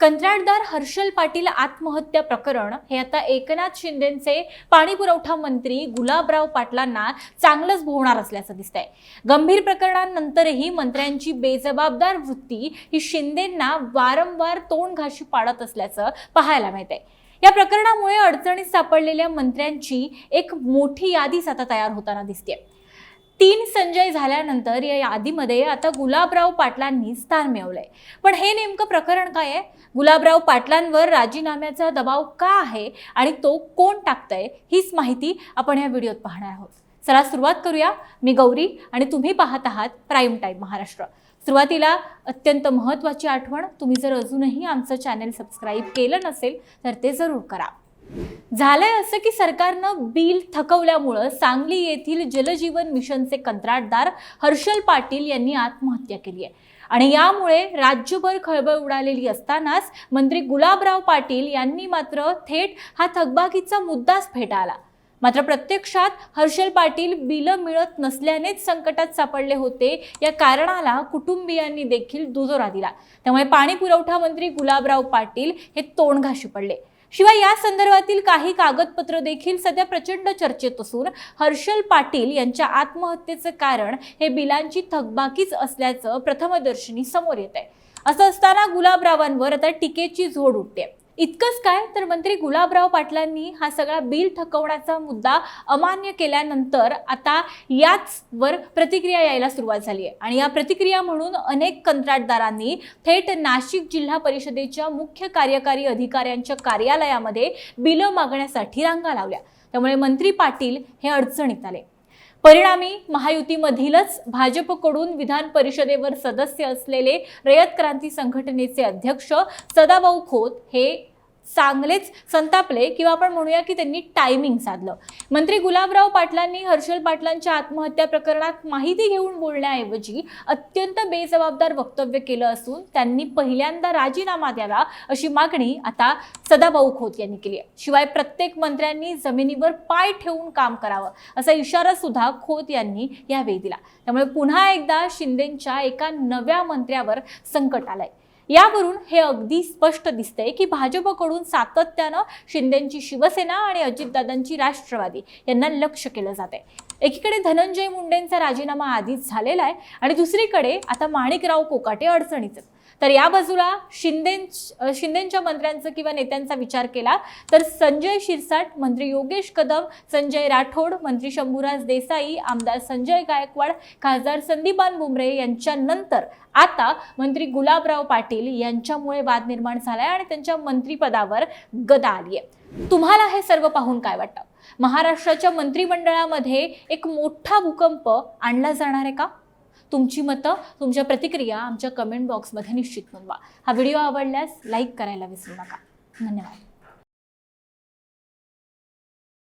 कंत्राटदार हर्षल पाटील आत्महत्या प्रकरण हे आता एकनाथ शिंदेचे पाणी पुरवठा मंत्री गुलाबराव पाटलांना चांगलंच भोवणार असल्याचं दिसतंय. गंभीर प्रकरणांनंतरही मंत्र्यांची बेजबाबदार वृत्ती ही शिंदेंना वारंवार तोंड घाशी पाडत असल्याचं पाहायला मिळतंय. या प्रकरणामुळे अडचणीत सापडलेल्या मंत्र्यांची एक मोठी यादीच आता तयार होताना दिसते तीन संजय झाल्यानंतर या यादीमध्ये आता गुलाबराव पाटलांनी स्थान मिळवलंय. पण हे नेमकं प्रकरण काय आहे? गुलाबराव पाटलांवर राजीनाम्याचा दबाव का आहे आणि तो कोण टाकतंय? हीच माहिती आपण या व्हिडिओत पाहणार आहोत. चला सुरुवात करूया. मी गौरी आणि तुम्ही पाहत आहात प्राईम टाईम महाराष्ट्र. सुरुवातीला अत्यंत महत्त्वाची आठवण. तुम्ही जर अजूनही आमचं चॅनेल सबस्क्राईब केलं नसेल तर ते जरूर करा. झालंय असं की सरकारनं बिल थकवल्यामुळं सांगली येथील जलजीवन मिशनचे कंत्राटदार हर्षल पाटील यांनी आत्महत्या केली आहे. आणि यामुळे राज्यभर खळबळ उडालेली असतानाच मंत्री गुलाबराव पाटील यांनी मात्र थेट हा थकबाकीचा मुद्दाच फेटाळला. मात्र प्रत्यक्षात हर्षल पाटील बिलं मिळत नसल्यानेच संकटात सापडले होते या कारणाला कुटुंबियांनी देखील दुजोरा दिला. त्यामुळे पाणी पुरवठा मंत्री गुलाबराव पाटील हे तोंडघाशी पडले. शिवाय या संदर्भातील काही कागदपत्र देखील सध्या प्रचंड चर्चेत असून हर्षल पाटील यांच्या आत्महत्येचं कारण हे बिलांची थकबाकीच असल्याचं प्रथमदर्शनी समोर येत आहे. असं असताना गुलाबरावांवर आता टीकेची झोड उठते. इतकंच काय? तर मंत्री गुलाबराव पाटलांनी हा सगळा बिल थकवण्याचा मुद्दा अमान्य केल्यानंतर आता याच वर प्रतिक्रिया यायला सुरुवात झाली आहे. आणि या प्रतिक्रिया म्हणून अनेक कंत्राटदारांनी थेट नाशिक जिल्हा परिषदेच्या मुख्य कार्यकारी अधिकाऱ्यांच्या कार्यालयामध्ये बिलं मागण्यासाठी रांगा लावल्या. त्यामुळे मंत्री पाटील हे अडचणीत आले. परिणामी महायुतीमधीलच भाजपकडून विधान परिषदेवर सदस्य असलेले रयत क्रांती संघटनेचे अध्यक्ष सदाभाऊ खोत हे चांगलेच संतापले किंवा आपण म्हणूया की त्यांनी टायमिंग साधलं. मंत्री गुलाबराव पाटलांनी हर्षल पाटलांच्या आत्महत्या प्रकरणात माहिती घेऊन बोलण्याऐवजी अत्यंत बेजबाबदार वक्तव्य केलं असून त्यांनी पहिल्यांदा राजीनामा द्यावा अशी मागणी आता सदाभाऊ खोत यांनी केली आहे. शिवाय प्रत्येक मंत्र्यांनी जमिनीवर पाय ठेवून काम करावं असा इशारा सुद्धा खोत यांनी यावेळी दिला. त्यामुळे पुन्हा एकदा शिंदेच्या एका नव्या मंत्र्यावर संकट आलंय. यावरून हे अगदी स्पष्ट दिसतंय की भाजपकडून सातत्यानं शिंदेची शिवसेना आणि अजितदादांची राष्ट्रवादी यांना लक्ष केलं जात आहे एकीकडे धनंजय मुंडेंचा राजीनामा आधीच झालेला आहे आणि दुसरीकडे आता माणिकराव कोकाटे अडचणीत तर या बाजूला शिंदे शिंदेच्या मंत्र्यांचा किंवा नेत्यांचा विचार केला तर संजय शिरसाट मंत्री योगेश कदम संजय राठोड मंत्री शंभूराज देसाई आमदार संजय गायकवाड खासदार संदीपान बुमरे यांच्यानंतर आता मंत्री गुलाबराव पाटील यांच्यामुळे वाद निर्माण झालाय आणि त्यांच्या मंत्रिपदावर गदा आली आहे. तुम्हाला हे सर्व पाहून काय वाटतं? महाराष्ट्राच्या मंत्रिमंडळामध्ये एक मोठा भूकंप आणला जाणार आहे का? तुमची मतं तुमच्या प्रतिक्रिया आमच्या कमेंट बॉक्समध्ये निश्चित नोंदवा. हा व्हिडिओ आवडल्यास लाईक करायला विसरू नका. धन्यवाद.